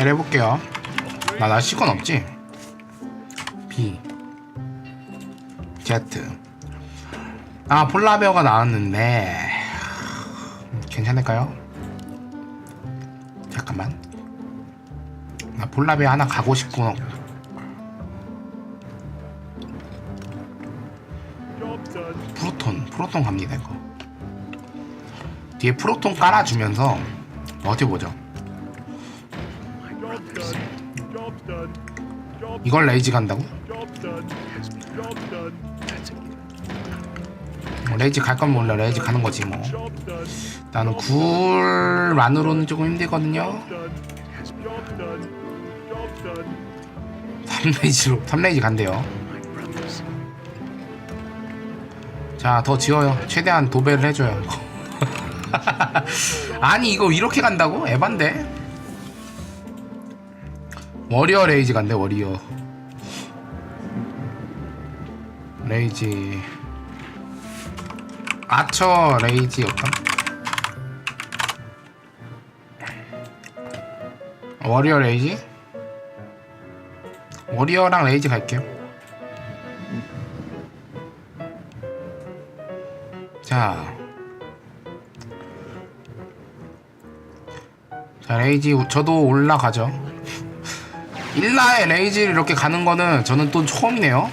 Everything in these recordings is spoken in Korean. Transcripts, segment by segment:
L 해볼게요. 나 나 시건 없지? B. Z. 아 폴라베어가 나왔는데. 괜찮을까요? 잠깐만. 나 폴라베어 하나 가고 싶고. 프로톤 프로톤 갑니다 이거. 뒤에 프로톤 깔아주면서 어디 보죠 이걸 레이지 간다고? 뭐 레이지 갈 건 몰라. 레이지 가는 거지 뭐. 나는 굴만으로는 조금 힘들거든요. 3레이지로 3레이지 간대요. 자 더 지어요. 최대한 도배를 해줘요. 아니 이거 이렇게 간다고? 에반데 워리어 레이지 간대 워리어. 레이지. 아처 레이지 어떤 워리어 레이지? 워리어랑 레이지 갈게요. 자. 자, 레이지 저도 올라가죠. 일라에 레이지를 이렇게 가는 거는 저는 또 처음이네요.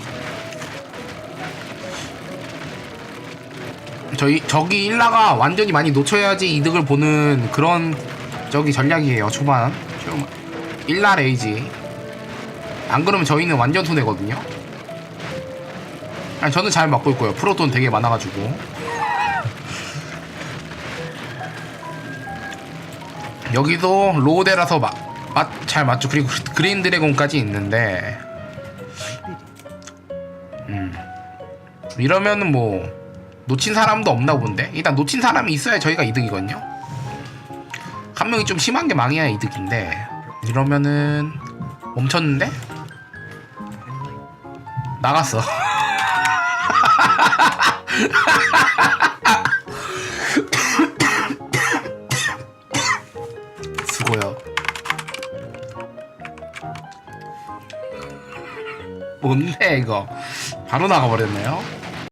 저희 저기 일라가 완전히 많이 놓쳐야지 이득을 보는 그런 저기 전략이에요. 초반. 일라 레이지. 안 그러면 저희는 완전 손해거든요. 아니, 저는 잘 맞고 있고요. 프로돈 되게 많아가지고. 여기도 로데라서 마, 맛, 잘 맞죠. 그리고 그린 드래곤까지 있는데, 음. 이러면은 뭐, 놓친 사람도 없나 본데? 일단 놓친 사람이 있어야 저희가 이득이거든요? 한 명이 좀 심한 게 망해야 이득인데, 이러면은, 멈췄는데? 나갔어. 수고요. 뭔데 이거? 바로 나가버렸네요.